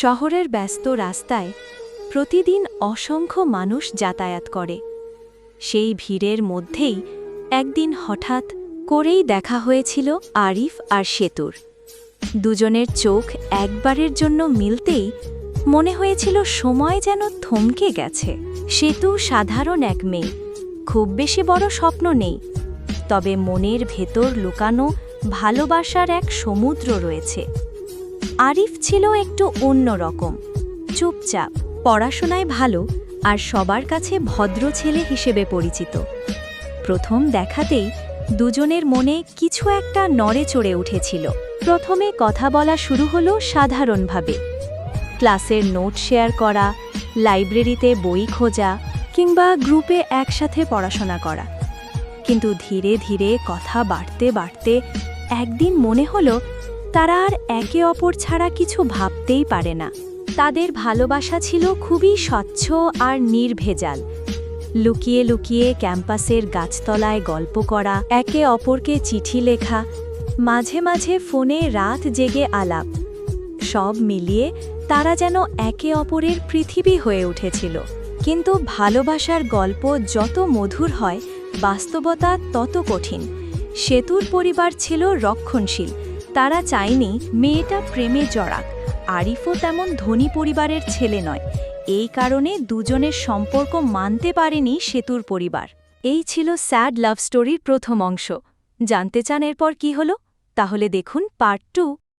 শহরের ব্যস্ত রাস্তায় প্রতিদিন অসংখ্য মানুষ যাতায়াত করে। সেই ভিড়ের মধ্যেই একদিন হঠাৎ করেই দেখা হয়েছিল আরিফ আর সেতুর। দুজনের চোখ একবারের জন্য মিলতেই মনে হয়েছিল সময় যেন থমকে গেছে। সেতু সাধারণ এক মেয়ে, খুব বেশি বড় স্বপ্ন নেই, তবে মনের ভেতর লুকানো ভালোবাসার এক সমুদ্র রয়েছে। আরিফ ছিল একটু অন্য রকম। চুপচাপ, পড়াশোনায় ভালো আর সবার কাছে ভদ্র ছেলে হিসেবে পরিচিত। প্রথম দেখাতেই দুজনের মনে কিছু একটা নড়ে চড়ে উঠেছিল। প্রথমে কথা বলা শুরু হলো সাধারণভাবে। ক্লাসের নোট শেয়ার করা, লাইব্রেরিতে বই খোঁজা কিংবা গ্রুপে একসাথে পড়াশোনা করা। কিন্তু ধীরে ধীরে কথা বাড়তে বাড়তে একদিন মনে হলো তারা আর একে অপর ছাড়া কিছু ভাবতেই পারে না। তাদের ভালোবাসা ছিল খুবই স্বচ্ছ আর নির্ভেজাল। লুকিয়ে লুকিয়ে ক্যাম্পাসের গাছতলায় গল্প করা, একে অপরকে চিঠি লেখা, মাঝে মাঝে ফোনে রাত জেগে আলাপ, সব মিলিয়ে তারা যেন একে অপরের পৃথিবী হয়ে উঠেছিল। কিন্তু ভালোবাসার গল্প যত মধুর হয়, বাস্তবতা তত কঠিন। সেতুর পরিবার ছিল রক্ষণশীল তারা চায়নি মেয়েটা প্রেমে জড়াক। আরিফও তেমন ধনী পরিবারের ছেলে নয়। এই কারণে দুজনের সম্পর্ক মানতে পারেনি সেতুর পরিবার। এই ছিল স্যাড লাভ স্টোরির প্রথম অংশ। জানতে চান এরপর কি হলো? তাহলে দেখুন পার্ট টু।